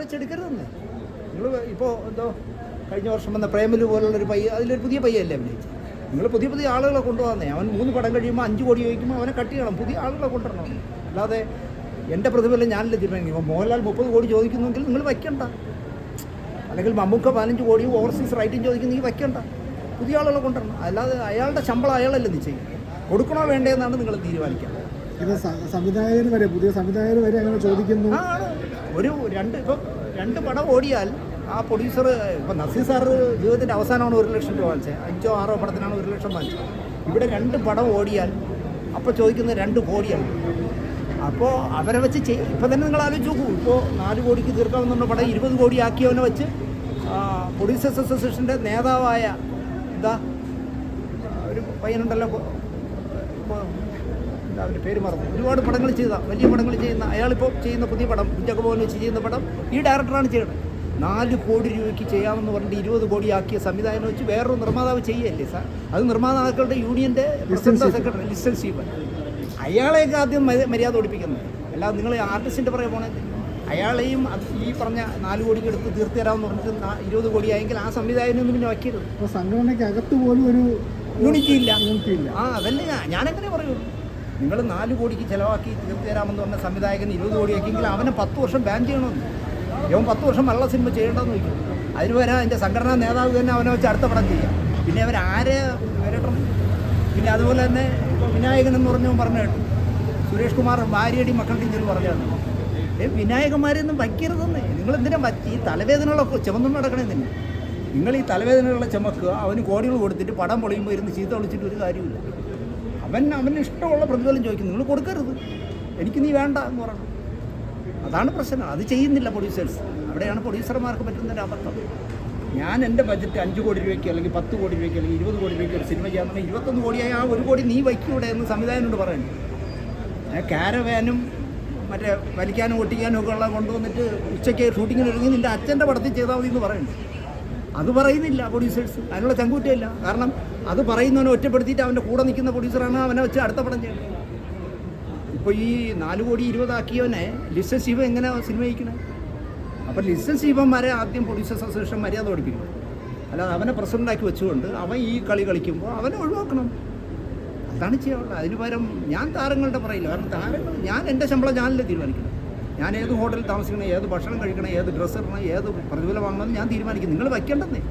വെച്ചെടുക്കരുതെന്ന്. നിങ്ങൾ ഇപ്പോൾ എന്തോ കഴിഞ്ഞ വർഷം വന്ന പ്രേമലു പോലുള്ളൊരു പയ്യ അതിലൊരു പുതിയ പയ്യല്ലേ അഭിനയിച്ചത്? നിങ്ങൾ പുതിയ പുതിയ ആളുകളെ കൊണ്ടുവന്നേ അവൻ മൂന്ന് പടം കഴിയുമ്പോൾ അഞ്ച് കോടി ചോദിക്കുമ്പോൾ അവനെ കട്ട് ചെയ്യണം. പുതിയ ആളുകളെ കൊണ്ടുവരണം. അല്ലാതെ എന്റെ പ്രതിഫലം ഞാനല്ലേ തീരുമാനിക്കും ഇപ്പോൾ മോഹൻലാൽ മുപ്പത് കോടി ചോദിക്കുന്നെങ്കിൽ നിങ്ങൾ വയ്ക്കണ്ട. അല്ലെങ്കിൽ മമ്മൂക്ക പതിനഞ്ച് കോടിയും ഓവർസീസ് റൈറ്റും നീ വയ്ക്കണ്ട. പുതിയ ആളുകളെ കൊണ്ടുവരണം. അല്ലാതെ അയാളുടെ ശമ്പളം അയാളല്ലേ നിശ്ചയിക്കും കൊടുക്കണോ വേണ്ടതെന്നാണ് നിങ്ങൾ തീരുമാനിക്കുക ഇത് സംവിധായകർ വരെ പുതിയ സംവിധായകർ വരെ അങ്ങനെ ചോദിക്കുന്നു. ഒരു രണ്ട് ഇപ്പം രണ്ട് പടം ഓടിയാൽ ആ പ്രൊഡ്യൂസർ ഇപ്പം നസീർ സാർ ജീവിതത്തിന്റെ അവസാനമാണ് ഒരു ലക്ഷം രൂപ വാങ്ങിച്ചത്. അഞ്ചോ ആറോ പടത്തിനാണ് ഒരു ലക്ഷം വാങ്ങിച്ചത്. ഇവിടെ രണ്ട് പടം ഓടിയാൽ അപ്പോൾ ചോദിക്കുന്നത് രണ്ട് കോടിയാണ്. അപ്പോൾ അവരെ വെച്ച് ചെയ് ഇപ്പം തന്നെ നിങ്ങൾ ആലോചിച്ച് നോക്കൂ. ഇപ്പോൾ നാല് കോടിക്ക് തീർക്കാവുന്ന പടം ഇരുപത് കോടി ആക്കിയവനെ വെച്ച് പ്രൊഡ്യൂസേഴ്സ് അസോസിയേഷന്റെ നേതാവായ എന്താ ഒരു പയ്യനുണ്ടല്ലോ എന്താ അവന്റെ പേര് മറന്നു. ഒരുപാട് പടങ്ങൾ ചെയ്ത വലിയ പടങ്ങൾ ചെയ്യുന്ന അയാളിപ്പോൾ ചെയ്യുന്ന പുതിയ പടം കുഞ്ചക്കബോൻ വെച്ച് ചെയ്യുന്ന പടം ഈ ഡയറക്ടറാണ് ചെയ്യുന്നത് നാല് കോടി രൂപയ്ക്ക് ചെയ്യാമെന്ന് പറഞ്ഞിട്ട് ഇരുപത് കോടിയാക്കിയ സംവിധാനം വെച്ച് വേറൊരു നിർമ്മാതാവ് ചെയ്യല്ലേ സാർ? അത് നിർമ്മാതാക്കളുടെ യൂണിയന്റെ സെക്രട്ടറി ലിസ്റ്റൽ സ്റ്റീഫൻ അയാളെയൊക്കെ ആദ്യം മര്യ- മര്യാദ ഓടിപ്പിക്കുന്നത്. അല്ലാതെ നിങ്ങൾ ആർട്ടിസ്റ്റിന്റെ പറയാൻ പോണേ. അയാളെയും അത് ഈ പറഞ്ഞ നാല് കോടിക്ക് എടുത്ത് തീർത്തു തരാമെന്ന് പറഞ്ഞിട്ട് ഇരുപത് കോടിയായെങ്കിൽ ആ സംവിധായകനൊന്നും പിന്നെ വയ്ക്കരുത് സംഘടനയ്ക്ക് അകത്ത് പോലും ഒരു യൂണിറ്റി ഇല്ല യൂണിറ്റി ഇല്ല ആ അതല്ലേ ഞാൻ ഞാനെങ്ങനെ പറയൂ? നിങ്ങൾ നാല് കോടിക്ക് ചിലവാക്കി തീർത്തു തരാമെന്ന് പറഞ്ഞ സംവിധായകൻ ഇരുപത് കോടിയാക്കിയെങ്കിൽ അവനെ പത്ത് വർഷം ബാൻ ചെയ്യണമെന്ന്. ഇവൻ പത്ത് വർഷം മലയാള സിനിമ ചെയ്യേണ്ടെന്ന് വയ്ക്കും അതിന് വരെ അതിന്റെ സംഘടനാ നേതാവ് തന്നെ അവനെ വെച്ച് അടുത്ത പടം ചെയ്യാം. പിന്നെ അവർ ആരെ വരട്ടും പിന്നെ അതുപോലെ തന്നെ ഇപ്പോൾ വിനായകൻ എന്ന് പറഞ്ഞവൻ പറഞ്ഞു കേട്ടു. സുരേഷ് കുമാർ ഭാര്യയടി മക്കളുടെയും ചെന്ന് പറഞ്ഞാണ് ഏ വിനായകന്മാരെയൊന്നും വയ്ക്കരുതെന്ന്. നിങ്ങൾ എന്തിനാ പറ്റി ഈ തലവേദനകളൊക്കെ ചുമന്നും നടക്കണേ തന്നെ നിങ്ങൾ ഈ തലവേദനകളെ ചുമക്കുക അവന് കോടികൾ കൊടുത്തിട്ട് പടം പൊളിയുമ്പോൾ ഇരുന്ന് ചീത്ത വിളിച്ചിട്ട് ഒരു കാര്യമില്ല അവൻ അവന് ഇഷ്ടമുള്ള പ്രതിഫലം ചോദിക്കുന്നു. നിങ്ങൾ കൊടുക്കരുത്. എനിക്ക് നീ വേണ്ട എന്ന് പറയണം അതാണ് പ്രശ്നം. അത് ചെയ്യുന്നില്ല പ്രൊഡ്യൂസേഴ്സ് അവിടെയാണ് പ്രൊഡ്യൂസർമാർക്ക് പറ്റുന്നതിന്റെ അബദ്ധം. ഞാൻ എന്റെ ബജറ്റ് അഞ്ച് കോടി രൂപയ്ക്ക് അല്ലെങ്കിൽ പത്ത് കോടി രൂപയ്ക്ക് അല്ലെങ്കിൽ ഇരുപത് കോടി രൂപയ്ക്ക് ഒരു സിനിമ ചെയ്യാൻ പറഞ്ഞാൽ ഇരുപത്തൊന്ന് കോടിയായി ആ ഒരു കോടി നീ വയ്ക്കൂടെ എന്ന് സംവിധായകനോട് പറയുന്നു ഞാൻ കാരവാനും മറ്റേ വലിക്കാനും ഒട്ടിക്കാനും ഒക്കെ ഉള്ള കൊണ്ടുവന്നിട്ട് ഉച്ചയ്ക്ക് ഷൂട്ടിങ്ങിന് ഒരുങ്ങി നിന്റെ അച്ഛന്റെ പടത്തിൽ ചെയ്താൽ മതി എന്ന് പറയുന്നു അത് പറയുന്നില്ല പ്രൊഡ്യൂസേഴ്സ് അതിനുള്ള ചങ്കൂറ്റമില്ല. കാരണം അത് പറയുന്നവനെ ഒറ്റപ്പെടുത്തിയിട്ട് അവന്റെ കൂടെ നിൽക്കുന്ന പ്രൊഡ്യൂസറാണ് അവനെ വെച്ച് അടുത്ത പടം ചെയ്യുന്നത്. ഇപ്പോൾ ഈ നാല് കോടി ഇരുപതാക്കിയവനെ ലിസൺ ശിവ എങ്ങനെ സിനിമ ജയിക്കണേ അപ്പം ആദ്യം പ്രൊഡ്യൂസേഴ്സ് അസോസിയേഷൻ മര്യാദ ഓടിപ്പിക്കും അല്ലാതെ അവനെ പ്രസിഡന്റാക്കി വെച്ചുകൊണ്ട് അവൻ ഈ കളി കളിക്കുമ്പോൾ അവനെ ഒഴിവാക്കണം. അതാണ് ചെയ്യാനുള്ളത്. അതിന് പകരം ഞാൻ താരങ്ങളുടെ പറയില്ല കാരണം താരങ്ങൾ ഞാൻ എന്റെ ശമ്പളം ഞാനല്ലേ തീരുമാനിക്കണം ഞാൻ ഏത് ഹോട്ടലിൽ താമസിക്കണം ഏത് ഭക്ഷണം കഴിക്കണം ഏത് ഡ്രസ്സ് ഇടണം ഏത് പ്രതിഫലം വാങ്ങണം ഞാൻ തീരുമാനിക്കും. നിങ്ങൾ വയ്ക്കേണ്ടെന്നേ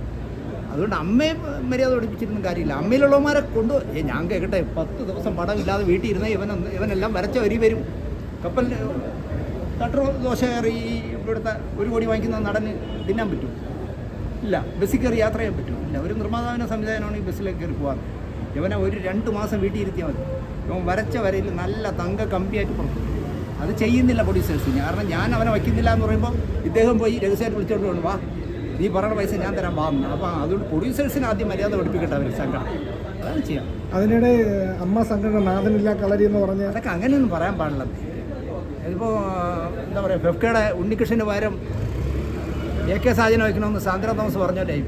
അതുകൊണ്ട് അമ്മയെ മര്യാദ പഠിപ്പിച്ചിരുന്ന കാര്യമില്ല. അമ്മയിലുള്ളവന്മാരെ കൊണ്ട് ഞാൻ കേൾക്കട്ടെ പത്ത് ദിവസം പടം ഇല്ലാതെ വീട്ടിൽ ഇരുന്ന ഇവൻ ഇവനെല്ലാം വരച്ച വരി വരും. കപ്പൽ തട്ടർ ദോശ കയറി ഇവിടുത്തെ ഒരു കോടി വാങ്ങിക്കുന്ന നടന് തിന്നാൻ പറ്റും. ഇല്ല ബസ്സിൽ കയറി യാത്ര ചെയ്യാൻ പറ്റും. ഇല്ല ഒരു നിർമ്മാതാവിനെ സംവിധാനമാണ് ഈ ബസ്സിലേക്ക് കയറി പോകാറ് ഇവനെ ഒരു രണ്ട് മാസം വീട്ടിൽ ഇരുത്തിയാൽ മതി. ഇവൻ വരച്ച വരയിൽ നല്ല തങ്ക കമ്പിയായിട്ട് പുറത്തു അത് ചെയ്യുന്നില്ല പ്രൊഡ്യൂസേഴ്സ് കാരണം ഞാൻ അവനെ വയ്ക്കുന്നില്ല എന്ന് പറയുമ്പോൾ ഇദ്ദേഹം പോയി രഹസ്യമായിട്ട് വിളിച്ചോണ്ട് വേണം വാ നീ പറയുന്ന പൈസ ഞാൻ തരാൻ വാ അപ്പം അപ്പോൾ അതുകൊണ്ട് പ്രൊഡ്യൂസേഴ്സിന് ആദ്യം മര്യാദ പഠിപ്പിക്കട്ടെ അവർ സംഘടന. അതാണ് ചെയ്യാം. അതിനിടെ അമ്മ സംഘടന നാഥനില്ല കളരി എന്ന് പറഞ്ഞ അതൊക്കെ അങ്ങനെയൊന്നും പറയാൻ പാടില്ല. ഇതിപ്പോൾ എന്താ പറയുക ഫെഫ്കയുടെ ഉണ്ണികൃഷ്ണന് പകരം എ കെ സാജന വയ്ക്കണമെന്ന് സാന്ദ്ര തോമസ് പറഞ്ഞ ടൈം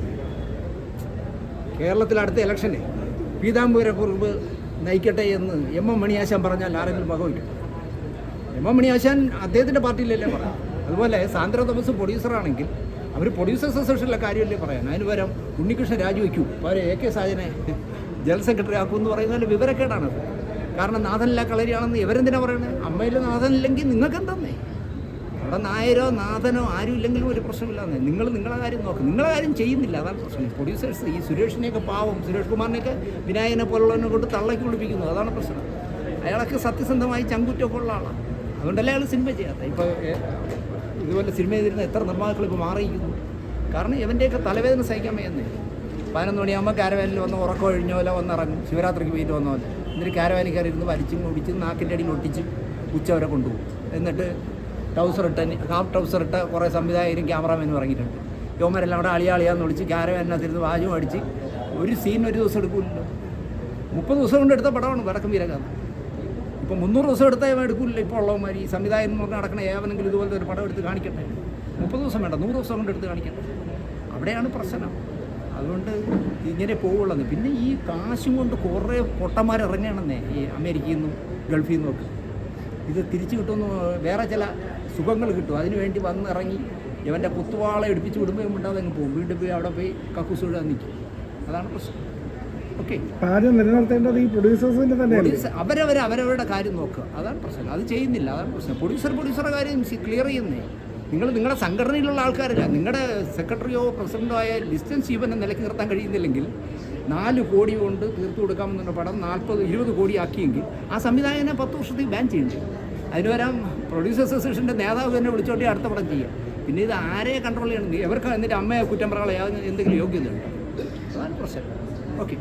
കേരളത്തിൽ അടുത്ത ഇലക്ഷന് പീതാംബരക്കുറിപ്പ് നയിക്കട്ടെ എന്ന് എം എം മണിയാശാൻ പറഞ്ഞാൽ ആരെങ്കിലും വകവയ്ക്കും. എം എം മണിയാശാൻ അദ്ദേഹത്തിന്റെ പാർട്ടിയിലല്ലേ പറയാം. അതുപോലെ സാന്ദ്ര തോമസ് പ്രൊഡ്യൂസറാണെങ്കിൽ അവർ പ്രൊഡ്യൂസേഴ്സ് അസോസിയേഷനിലെ കാര്യമല്ലേ പറയാൻ. അതിന് പകരം ഉണ്ണികൃഷ്ണൻ രാജിവെക്കൂ അവർ എ കെ സാജനെ ജനറൽ സെക്രട്ടറി ആക്കും എന്ന് പറയുന്നതിന്റെ വിവരക്കേടാണത് കാരണം നാഥനില്ല കളരിയാണെന്ന് ഇവരെന്തിനാ പറയുന്നത്? അമ്മയിൽ നാഥനില്ലെങ്കിൽ നിങ്ങൾക്ക് എന്തെന്നേ അവിടെ നായരോ നാഥനോ ആരും ഇല്ലെങ്കിലും ഒരു പ്രശ്നമില്ലാന്നേ. നിങ്ങൾ നിങ്ങളെ കാര്യം നോക്ക്. നിങ്ങളെ കാര്യം ചെയ്യുന്നില്ല. അതാണ് പ്രശ്നം. പ്രൊഡ്യൂസേഴ്സ് ഈ സുരേഷിനെയൊക്കെ പാവം സുരേഷ് കുമാറിനെയൊക്കെ വിനായകനെ പോലുള്ളവനെ കൊണ്ട് തള്ളക്കി കുളിപ്പിക്കുന്നു അതാണ് പ്രശ്നം. അയാളൊക്കെ സത്യസന്ധമായി ചങ്കുറ്റൊക്കെ ഉള്ള ആളാണ് അതുകൊണ്ടല്ലേ അയാൾ സിനിമ ചെയ്യാത്ത ഇപ്പോൾ ഇതുപോലെ സിനിമ ചെയ്തിരുന്ന എത്ര നിർമ്മാതാക്കൾ ഇപ്പോൾ മാറിയിരിക്കുന്നു? കാരണം ഇവന്റെയൊക്കെ തലവേദന സഹിക്കാൻ വയ്യുന്നേ. പതിനൊന്ന് മണിയാകുമ്പോൾ കാരവാനിൽ വന്ന് ഉറക്കം ഒഴിഞ്ഞ പോലെ വന്ന് ഇറങ്ങും ശിവരാത്രിക്ക് പോയിട്ട് വന്ന പോലെ. എന്നിട്ട് കാരവാനിൽ കയറി ഇരുന്ന് വലിച്ചും ഒടിച്ച് നാക്കിന്റെ അടിയിൽ ഒട്ടിച്ച് ഉച്ചവരെ കൊണ്ടുപോകും. എന്നിട്ട് ട്രൗസർ ഇട്ട ഹാഫ് ട്രൗസർ ഇട്ട് കുറേ സംവിധായകരും ക്യാമറാമാനും ഇറങ്ങിയിട്ടുണ്ട്. യോമരെല്ലാം അവിടെ അളിയാളിയാന്ന് വിളിച്ച് ക്യാരവാനിനകത്തിരുന്ന് വാജും അടിച്ച് ഒരു സീൻ ഒരു ദിവസം എടുക്കില്ലല്ലോ മുപ്പത് ദിവസം കൊണ്ട് എടുത്ത പടമാണ് വടക്കം വീരകാഥ ഇപ്പം മുന്നൂറ് ദിവസം എടുത്താൽ എടുക്കില്ല ഇപ്പോൾ ഉള്ളവന്മാർ. ഈ സംവിധായകൻ എന്ന് പറഞ്ഞാൽ നടക്കണ ഏവനെങ്കിലും ഇതുപോലത്തെ ഒരു പടം എടുത്ത് കാണിക്കട്ടെ. മുപ്പത് ദിവസം വേണ്ട നൂറ് ദിവസം കൊണ്ട് എടുത്ത് കാണിക്കട്ടെ. അവിടെയാണ് പ്രശ്നം. അതുകൊണ്ട് ഇങ്ങനെ പോവുള്ളത് പിന്നെ ഈ കാശും കൊണ്ട് കുറേ പൊട്ടന്മാർ ഇറങ്ങണമെന്നേ ഈ അമേരിക്കയിൽ നിന്നും ഗൾഫിൽ നിന്നും ഒക്കെ. ഇത് തിരിച്ചു കിട്ടുമെന്ന് വേറെ ചില സുഖങ്ങൾ കിട്ടും. അതിനു വേണ്ടി വന്നിറങ്ങി ഇവന്റെ കുത്തുവാളെ എടുപ്പിച്ച് വിടുമ്പോൾ ഇവൻ അങ്ങ് പോകും. വീണ്ടും പോയി അവിടെ പോയി കക്കൂസ് വിടാൻ നിൽക്കും. അതാണ് പ്രശ്നം. ഓക്കെ ആദ്യം നിലനിർത്തേണ്ടത് ഈ പ്രൊഡ്യൂസേഴ്സിന്റെ തന്നെ അവരവർ അവരവരുടെ കാര്യം നോക്കുക. അതാണ് പ്രശ്നം. അത് ചെയ്യുന്നില്ല. അതാണ് പ്രശ്നം. പ്രൊഡ്യൂസർ പ്രൊഡ്യൂസറുടെ കാര്യം ക്ലിയർ ചെയ്യുന്നേ. നിങ്ങൾ നിങ്ങളുടെ സംഘടനയിലുള്ള ആൾക്കാരല്ല. നിങ്ങളുടെ സെക്രട്ടറിയോ പ്രസിഡന്റോ ആയ ഡിസ്റ്റൻസ് ജീവനെ നിലയ്ക്ക് നിർത്താൻ കഴിയുന്നില്ലെങ്കിൽ നാല് കോടി കൊണ്ട് തീർത്തു കൊടുക്കാമെന്നുള്ള പടം നാൽപ്പത് ഇരുപത് കോടി ആക്കിയെങ്കിൽ ആ സംവിധായകനെ പത്ത് വർഷത്തേക്ക് ബാൻ ചെയ്യണ്ടേ അതിന് വരാം പ്രൊഡ്യൂസേഴ്സ് അസോസിയേഷന്റെ നേതാവ് തന്നെ വിളിച്ചോണ്ടി അടുത്ത പടം ചെയ്യാം. പിന്നെ ഇത് ആരെ കൺട്രോൾ ചെയ്യണം? എവർക്ക് എന്നിട്ട് അമ്മയെ കുറ്റം പറയാൻ എന്തെങ്കിലും യോഗ്യതയുണ്ടോ? അതാണ് പ്രശ്നം. ഓക്കെ